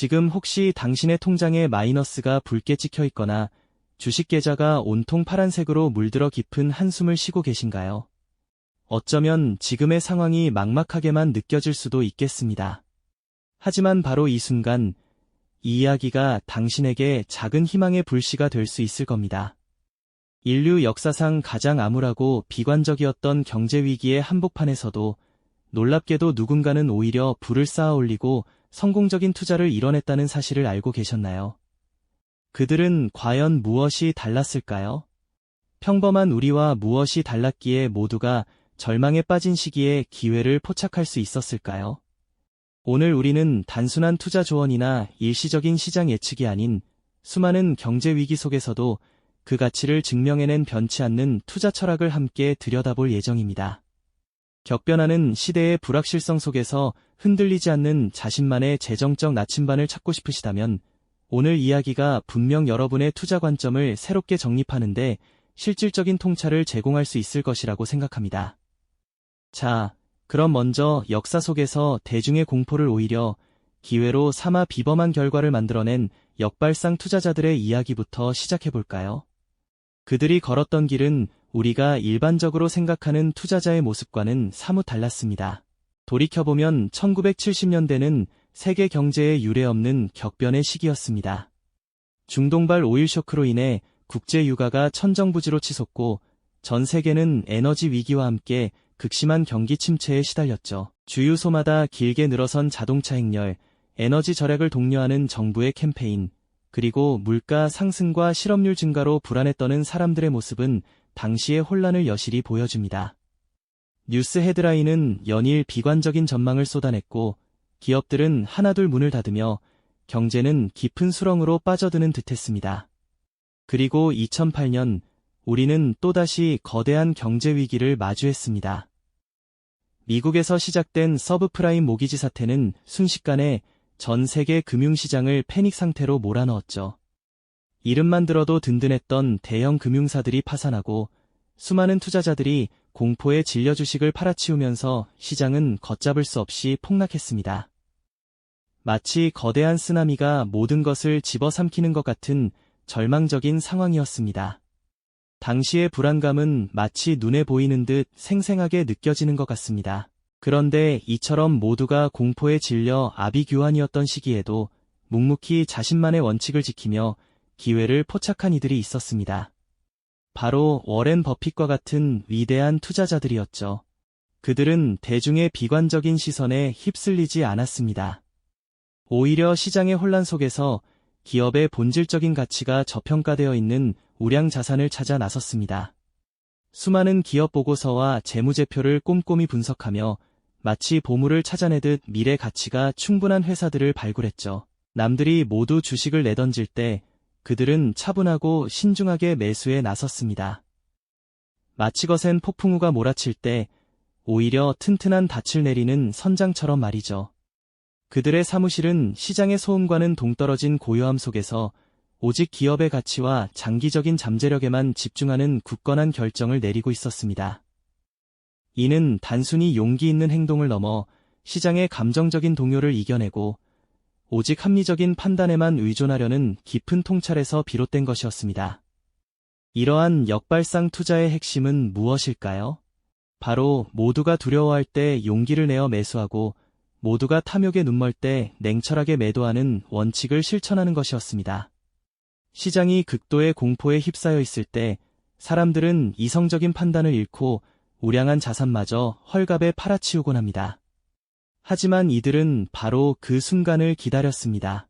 지금 혹시 당신의 통장에 마이너스가 붉게 찍혀 있거나 주식 계좌가 온통 파란색으로 물들어 깊은 한숨을 쉬고 계신가요? 어쩌면 지금의 상황이 막막하게만 느껴질 수도 있겠습니다. 하지만 바로 이 순간 이 이야기가 당신에게 작은 희망의 불씨가 될 수 있을 겁니다. 인류 역사상 가장 암울하고 비관적이었던 경제위기의 한복판에서도 놀랍게도 누군가는 오히려 불을 쌓아 올리고 성공적인 투자를 이뤄냈다는 사실을 알고 계셨나요? 그들은 과연 무엇이 달랐을까요? 평범한 우리와 무엇이 달랐기에 모두가 절망에 빠진 시기에 기회를 포착할 수 있었을까요? 오늘 우리는 단순한 투자 조언이나 일시적인 시장 예측이 아닌 수많은 경제 위기 속에서도 그 가치를 증명해낸 변치 않는 투자 철학을 함께 들여다볼 예정입니다. 격변하는 시대의 불확실성 속에서 흔들리지 않는 자신만의 재정적 나침반을 찾고 싶으시다면 오늘 이야기가 분명 여러분의 투자 관점을 새롭게 정립하는데 실질적인 통찰을 제공할 수 있을 것이라고 생각합니다. 자, 그럼 먼저 역사 속에서 대중의 공포를 오히려 기회로 삼아 비범한 결과를 만들어낸 역발상 투자자들의 이야기부터 시작해볼까요? 그들이 걸었던 길은 우리가 일반적으로 생각하는 투자자의 모습과는 사뭇 달랐습니다. 돌이켜보면 1970년대는 세계 경제에 유례없는 격변의 시기였습니다. 중동발 오일 쇼크로 인해 국제 유가가 천정부지로 치솟고 전 세계는 에너지 위기와 함께 극심한 경기 침체에 시달렸죠. 주유소마다 길게 늘어선 자동차 행렬, 에너지 절약을 독려하는 정부의 캠페인, 그리고 물가 상승과 실업률 증가로 떠는 사람들의 모습은 당시의 혼란을 여실히 보여줍니다. 뉴스 헤드라인은 연일 비관적인 전망을 쏟아냈고 기업들은 하나둘 문을 닫으며 경제는 깊은 수렁으로 빠져드는 듯했습니다. 그리고 2008년 우리는 또다시 거대한 경제 위기를 마주했습니다. 미국에서 시작된 서브프라임 모기지 사태는 순식간에 전 세계 금융시장을 패닉 상태로 몰아넣었죠. 이름만 들어도 든든했던 대형 금융사들이 파산하고 수많은 투자자들이 공포에 질려 주식을 팔아치우면서 시장은 걷잡을 수 없이 폭락했습니다. 마치 거대한 쓰나미가 모든 것을 집어삼키는 것 같은 절망적인 상황이었습니다. 당시의 불안감은 마치 눈에 보이는 듯 생생하게 느껴지는 것 같습니다. 그런데 이처럼 모두가 공포에 질려 아비규환이었던 시기에도 묵묵히 자신만의 원칙을 지키며 기회를 포착한 이들이 있었습니다. 바로 워렌 버핏과 같은 위대한 투자자들이었죠. 그들은 대중의 비관적인 시선에 휩쓸리지 않았습니다. 오히려 시장의 혼란 속에서 기업의 본질적인 가치가 저평가되어 있는 우량 자산을 찾아 나섰습니다. 수많은 기업 보고서와 재무제표를 꼼꼼히 분석하며 마치 보물을 찾아내듯 미래 가치가 충분한 회사들을 발굴했죠. 남들이 모두 주식을 내던질 때 그들은 차분하고 신중하게 매수에 나섰습니다. 마치 거센 폭풍우가 몰아칠 때 오히려 튼튼한 닻을 내리는 선장처럼 말이죠. 그들의 사무실은 시장의 소음과는 동떨어진 고요함 속에서 오직 기업의 가치와 장기적인 잠재력에만 집중하는 굳건한 결정을 내리고 있었습니다. 이는 단순히 용기 있는 행동을 넘어 시장의 감정적인 동요를 이겨내고 오직 합리적인 판단에만 의존하려는 깊은 통찰에서 비롯된 것이었습니다. 이러한 역발상 투자의 핵심은 무엇일까요? 바로 모두가 두려워할 때 용기를 내어 매수하고 모두가 탐욕에 눈멀 때 냉철하게 매도하는 원칙을 실천하는 것이었습니다. 시장이 극도의 공포에 휩싸여 있을 때 사람들은 이성적인 판단을 잃고 우량한 자산마저 헐갑에 팔아치우곤 합니다. 하지만 이들은 바로 그 순간을 기다렸습니다.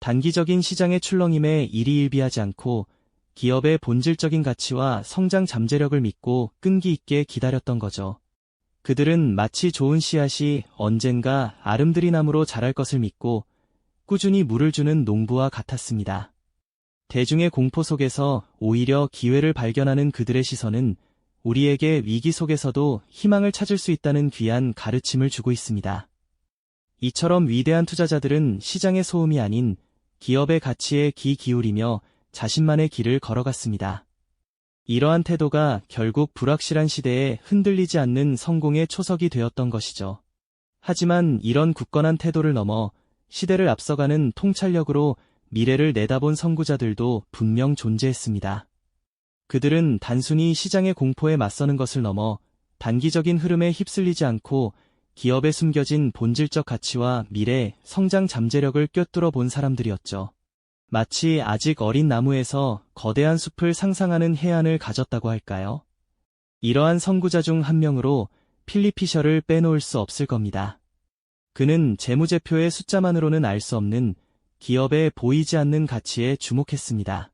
단기적인 시장의 출렁임에 일희일비하지 않고 기업의 본질적인 가치와 성장 잠재력을 믿고 끈기 있게 기다렸던 거죠. 그들은 마치 좋은 씨앗이 언젠가 아름드리 나무로 자랄 것을 믿고 꾸준히 물을 주는 농부와 같았습니다. 대중의 공포 속에서 오히려 기회를 발견하는 그들의 시선은 우리에게 위기 속에서도 희망을 찾을 수 있다는 귀한 가르침을 주고 있습니다. 이처럼 위대한 투자자들은 시장의 소음이 아닌 기업의 가치에 귀 기울이며 자신만의 길을 걸어갔습니다. 이러한 태도가 결국 불확실한 시대에 흔들리지 않는 성공의 초석이 되었던 것이죠. 하지만 이런 굳건한 태도를 넘어 시대를 앞서가는 통찰력으로 미래를 내다본 선구자들도 분명 존재했습니다. 그들은 단순히 시장의 공포에 맞서는 것을 넘어 단기적인 흐름에 휩쓸리지 않고 기업에 숨겨진 본질적 가치와 미래, 성장 잠재력을 꿰뚫어 본 사람들이었죠. 마치 아직 어린 나무에서 거대한 숲을 상상하는 해안을 가졌다고 할까요? 이러한 선구자 중 한 명으로 필립 피셔를 빼놓을 수 없을 겁니다. 그는 재무제표의 숫자만으로는 알 수 없는 기업의 보이지 않는 가치에 주목했습니다.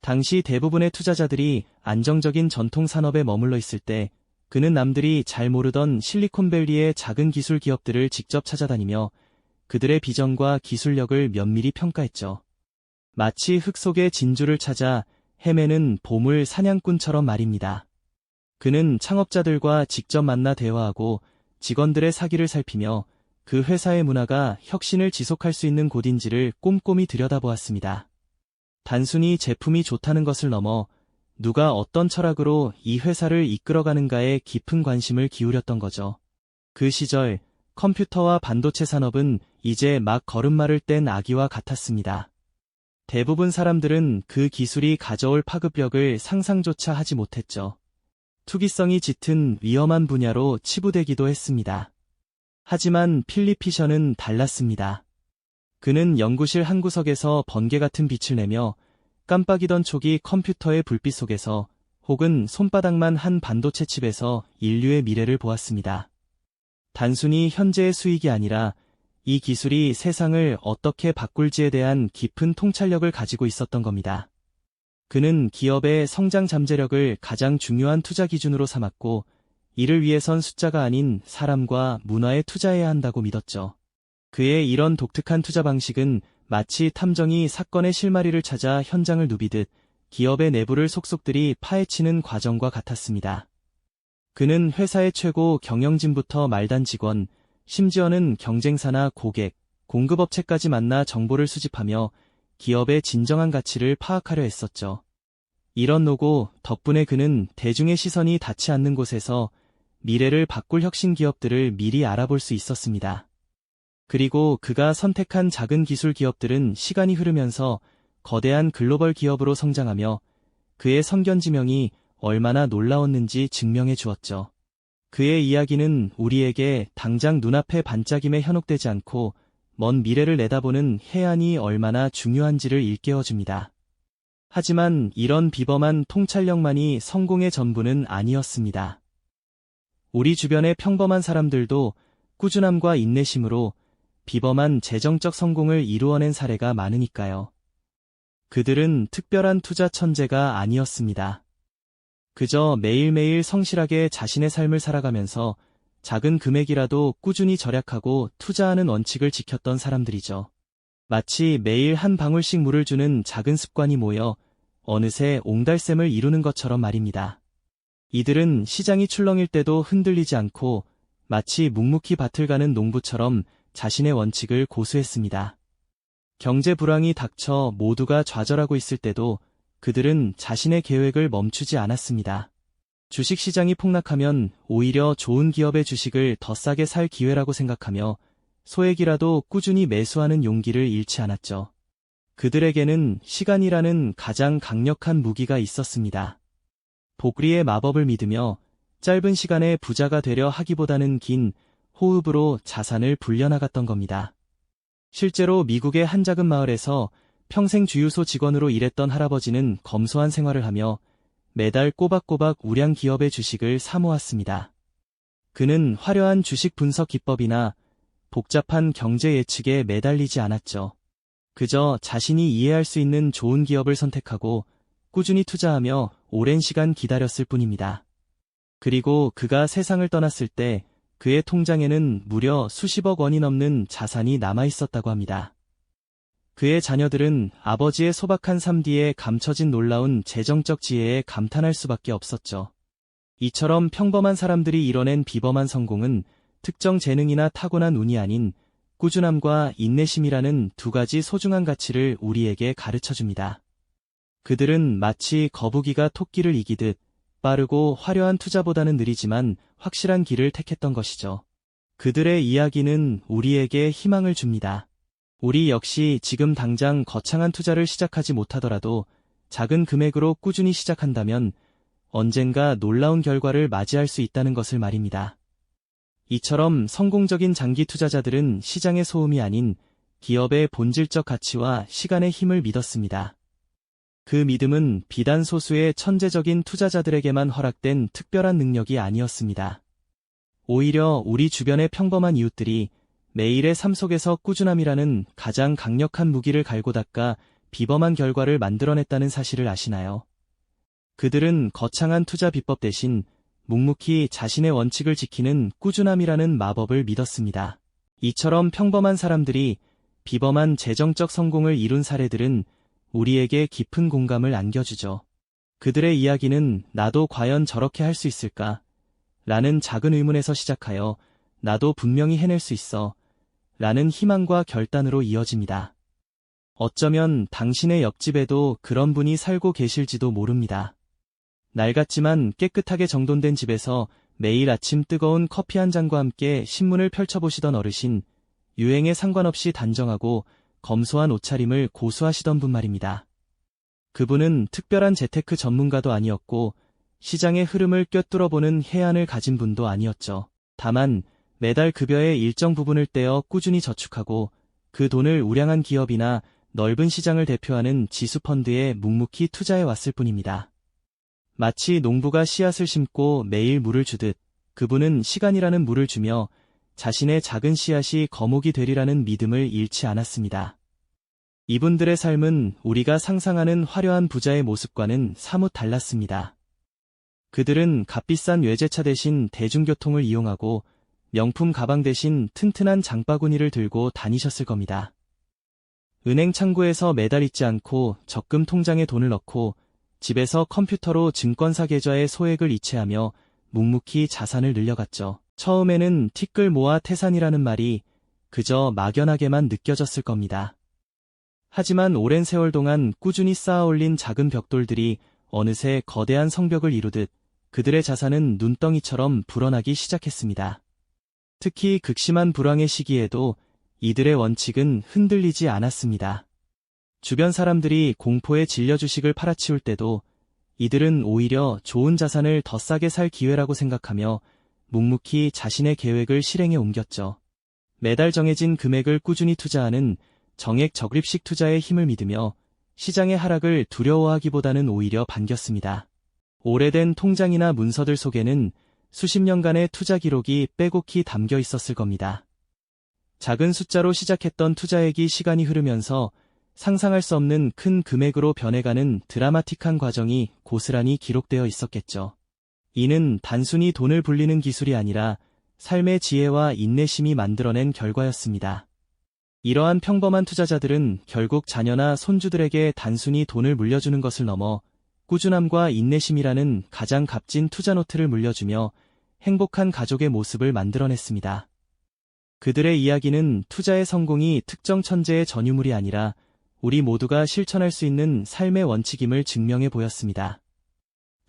당시 대부분의 투자자들이 안정적인 전통 산업에 머물러 있을 때 그는 남들이 잘 모르던 실리콘밸리의 작은 기술 기업들을 직접 찾아다니며 그들의 비전과 기술력을 면밀히 평가했죠. 마치 흙 속의 진주를 찾아 헤매는 보물 사냥꾼처럼 말입니다. 그는 창업자들과 직접 만나 대화하고 직원들의 사기를 살피며 그 회사의 문화가 혁신을 지속할 수 있는 곳인지를 꼼꼼히 들여다보았습니다. 단순히 제품이 좋다는 것을 넘어 누가 어떤 철학으로 이 회사를 이끌어가는가에 깊은 관심을 기울였던 거죠. 그 시절 컴퓨터와 반도체 산업은 이제 막 걸음마를 뗀 아기와 같았습니다. 대부분 사람들은 그 기술이 가져올 파급력을 상상조차 하지 못했죠. 투기성이 짙은 위험한 분야로 치부되기도 했습니다. 하지만 피셔는 달랐습니다. 그는 연구실 한 구석에서 번개 같은 빛을 내며 깜빡이던 촉이 컴퓨터의 불빛 속에서 혹은 손바닥만 한 반도체 칩에서 인류의 미래를 보았습니다. 단순히 현재의 수익이 아니라 이 기술이 세상을 어떻게 바꿀지에 대한 깊은 통찰력을 가지고 있었던 겁니다. 그는 기업의 성장 잠재력을 가장 중요한 투자 기준으로 삼았고 이를 위해선 숫자가 아닌 사람과 문화에 투자해야 한다고 믿었죠. 그의 이런 독특한 투자 방식은 마치 탐정이 사건의 실마리를 찾아 현장을 누비듯 기업의 내부를 속속들이 파헤치는 과정과 같았습니다. 그는 회사의 최고 경영진부터 말단 직원, 심지어는 경쟁사나 고객, 공급업체까지 만나 정보를 수집하며 기업의 진정한 가치를 파악하려 했었죠. 이런 노고 덕분에 그는 대중의 시선이 닿지 않는 곳에서 미래를 바꿀 혁신 기업들을 미리 알아볼 수 있었습니다. 그리고 그가 선택한 작은 기술 기업들은 시간이 흐르면서 거대한 글로벌 기업으로 성장하며 그의 성견지명이 얼마나 놀라웠는지 증명해 주었죠. 그의 이야기는 우리에게 당장 눈앞에 반짝임에 현혹되지 않고 먼 미래를 내다보는 해안이 얼마나 중요한지를 일깨워 줍니다. 하지만 이런 비범한 통찰력만이 성공의 전부는 아니었습니다. 우리 주변의 평범한 사람들도 꾸준함과 인내심으로 비범한 재정적 성공을 이루어낸 사례가 많으니까요. 그들은 특별한 투자 천재가 아니었습니다. 그저 매일매일 성실하게 자신의 삶을 살아가면서 작은 금액이라도 꾸준히 절약하고 투자하는 원칙을 지켰던 사람들이죠. 마치 매일 한 방울씩 물을 주는 작은 습관이 모여 어느새 옹달샘을 이루는 것처럼 말입니다. 이들은 시장이 출렁일 때도 흔들리지 않고 마치 묵묵히 밭을 가는 농부처럼 자신의 원칙을 고수했습니다. 경제 불황이 닥쳐 모두가 좌절하고 있을 때도 그들은 자신의 계획을 멈추지 않았습니다. 주식 시장이 폭락하면 오히려 좋은 기업의 주식을 더 싸게 살 기회라고 생각하며 소액이라도 꾸준히 매수하는 용기를 잃지 않았죠. 그들에게는 시간이라는 가장 강력한 무기가 있었습니다. 복리의 마법을 믿으며 짧은 시간에 부자가 되려 하기보다는 긴 호흡으로 자산을 불려나갔던 겁니다. 실제로 미국의 한 작은 마을에서 평생 주유소 직원으로 일했던 할아버지는 검소한 생활을 하며 매달 꼬박꼬박 우량 기업의 주식을 사모았습니다. 그는 화려한 주식 분석 기법이나 복잡한 경제 예측에 매달리지 않았죠. 그저 자신이 이해할 수 있는 좋은 기업을 선택하고 꾸준히 투자하며 오랜 시간 기다렸을 뿐입니다. 그리고 그가 세상을 떠났을 때 그의 통장에는 무려 수십억 원이 넘는 자산이 남아 있었다고 합니다. 그의 자녀들은 아버지의 소박한 삶 뒤에 감춰진 놀라운 재정적 지혜에 감탄할 수밖에 없었죠. 이처럼 평범한 사람들이 이뤄낸 비범한 성공은 특정 재능이나 타고난 운이 아닌 꾸준함과 인내심이라는 두 가지 소중한 가치를 우리에게 가르쳐 줍니다. 그들은 마치 거북이가 토끼를 이기듯 빠르고 화려한 투자보다는 느리지만 확실한 길을 택했던 것이죠. 그들의 이야기는 우리에게 희망을 줍니다. 우리 역시 지금 당장 거창한 투자를 시작하지 못하더라도 작은 금액으로 꾸준히 시작한다면 언젠가 놀라운 결과를 맞이할 수 있다는 것을 말입니다. 이처럼 성공적인 장기 투자자들은 시장의 소음이 아닌 기업의 본질적 가치와 시간의 힘을 믿었습니다. 그 믿음은 비단 소수의 천재적인 투자자들에게만 허락된 특별한 능력이 아니었습니다. 오히려 우리 주변의 평범한 이웃들이 매일의 삶 속에서 꾸준함이라는 가장 강력한 무기를 갈고 닦아 비범한 결과를 만들어냈다는 사실을 아시나요? 그들은 거창한 투자 비법 대신 묵묵히 자신의 원칙을 지키는 꾸준함이라는 마법을 믿었습니다. 이처럼 평범한 사람들이 비범한 재정적 성공을 이룬 사례들은 우리에게 깊은 공감을 안겨주죠. 그들의 이야기는 나도 과연 저렇게 할 수 있을까? 라는 작은 의문에서 시작하여 나도 분명히 해낼 수 있어. 라는 희망과 결단으로 이어집니다. 어쩌면 당신의 옆집에도 그런 분이 살고 계실지도 모릅니다. 낡았지만 깨끗하게 정돈된 집에서 매일 아침 뜨거운 커피 한 잔과 함께 신문을 펼쳐보시던 어르신, 유행에 상관없이 단정하고 검소한 옷차림을 고수하시던 분 말입니다. 그분은 특별한 재테크 전문가도 아니었고 시장의 흐름을 꿰뚫어보는 해안을 가진 분도 아니었죠. 다만 매달 급여의 일정 부분을 떼어 꾸준히 저축하고 그 돈을 우량한 기업이나 넓은 시장을 대표하는 지수펀드에 묵묵히 투자해 왔을 뿐입니다. 마치 농부가 씨앗을 심고 매일 물을 주듯 그분은 시간이라는 물을 주며 자신의 작은 씨앗이 거목이 되리라는 믿음을 잃지 않았습니다. 이분들의 삶은 우리가 상상하는 화려한 부자의 모습과는 사뭇 달랐습니다. 그들은 값비싼 외제차 대신 대중교통을 이용하고 명품 가방 대신 튼튼한 장바구니를 들고 다니셨을 겁니다. 은행 창구에서 매달 있지 않고 적금 통장에 돈을 넣고 집에서 컴퓨터로 증권사 계좌의 소액을 이체하며 묵묵히 자산을 늘려갔죠. 처음에는 티끌 모아 태산이라는 말이 그저 막연하게만 느껴졌을 겁니다. 하지만 오랜 세월 동안 꾸준히 쌓아 올린 작은 벽돌들이 어느새 거대한 성벽을 이루듯 그들의 자산은 눈덩이처럼 불어나기 시작했습니다. 특히 극심한 불황의 시기에도 이들의 원칙은 흔들리지 않았습니다. 주변 사람들이 공포에 질려 주식을 팔아치울 때도 이들은 오히려 좋은 자산을 더 싸게 살 기회라고 생각하며 묵묵히 자신의 계획을 실행에 옮겼죠. 매달 정해진 금액을 꾸준히 투자하는 정액 적립식 투자의 힘을 믿으며 시장의 하락을 두려워하기보다는 오히려 반겼습니다. 오래된 통장이나 문서들 속에는 수십 년간의 투자 기록이 빼곡히 담겨 있었을 겁니다. 작은 숫자로 시작했던 투자액이 시간이 흐르면서 상상할 수 없는 큰 금액으로 변해가는 드라마틱한 과정이 고스란히 기록되어 있었겠죠. 이는 단순히 돈을 불리는 기술이 아니라 삶의 지혜와 인내심이 만들어낸 결과였습니다. 이러한 평범한 투자자들은 결국 자녀나 손주들에게 단순히 돈을 물려주는 것을 넘어 꾸준함과 인내심이라는 가장 값진 투자 노트를 물려주며 행복한 가족의 모습을 만들어냈습니다. 그들의 이야기는 투자의 성공이 특정 천재의 전유물이 아니라 우리 모두가 실천할 수 있는 삶의 원칙임을 증명해 보였습니다.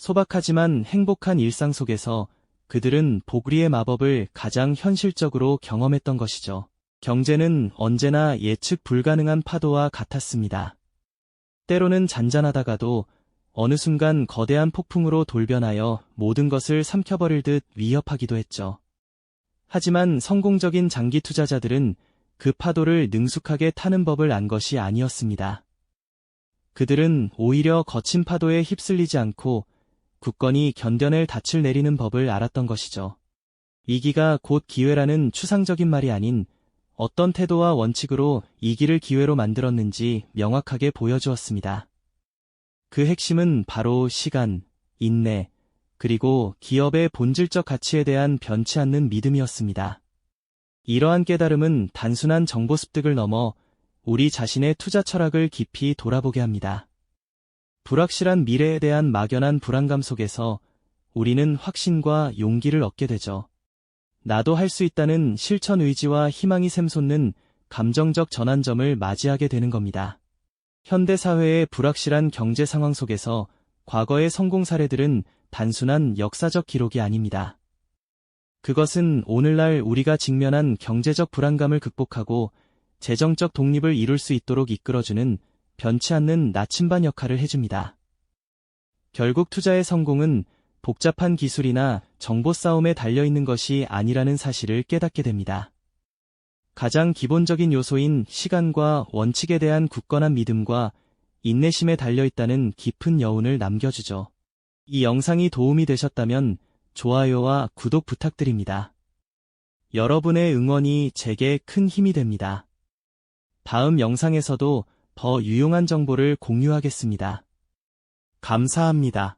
소박하지만 행복한 일상 속에서 그들은 보그리의 마법을 가장 현실적으로 경험했던 것이죠. 경제는 언제나 예측 불가능한 파도와 같았습니다. 때로는 잔잔하다가도 어느 순간 거대한 폭풍으로 돌변하여 모든 것을 삼켜버릴 듯 위협하기도 했죠. 하지만 성공적인 장기 투자자들은 그 파도를 능숙하게 타는 법을 안 것이 아니었습니다. 그들은 오히려 거친 파도에 휩쓸리지 않고 굳건히 견뎌낼 닻을 내리는 법을 알았던 것이죠. 위기가 곧 기회라는 추상적인 말이 아닌 어떤 태도와 원칙으로 이 길을 기회로 만들었는지 명확하게 보여주었습니다. 그 핵심은 바로 시간, 인내, 그리고 기업의 본질적 가치에 대한 변치 않는 믿음이었습니다. 이러한 깨달음은 단순한 정보 습득을 넘어 우리 자신의 투자 철학을 깊이 돌아보게 합니다. 불확실한 미래에 대한 막연한 불안감 속에서 우리는 확신과 용기를 얻게 되죠. 나도 할 수 있다는 실천 의지와 희망이 샘솟는 감정적 전환점을 맞이하게 되는 겁니다. 현대 사회의 불확실한 경제 상황 속에서 과거의 성공 사례들은 단순한 역사적 기록이 아닙니다. 그것은 오늘날 우리가 직면한 경제적 불안감을 극복하고 재정적 독립을 이룰 수 있도록 이끌어주는 변치 않는 나침반 역할을 해줍니다. 결국 투자의 성공은 복잡한 기술이나 정보 싸움에 달려있는 것이 아니라는 사실을 깨닫게 됩니다. 가장 기본적인 요소인 시간과 원칙에 대한 굳건한 믿음과 인내심에 달려있다는 깊은 여운을 남겨주죠. 이 영상이 도움이 되셨다면 좋아요와 구독 부탁드립니다. 여러분의 응원이 제게 큰 힘이 됩니다. 다음 영상에서도 더 유용한 정보를 공유하겠습니다. 감사합니다.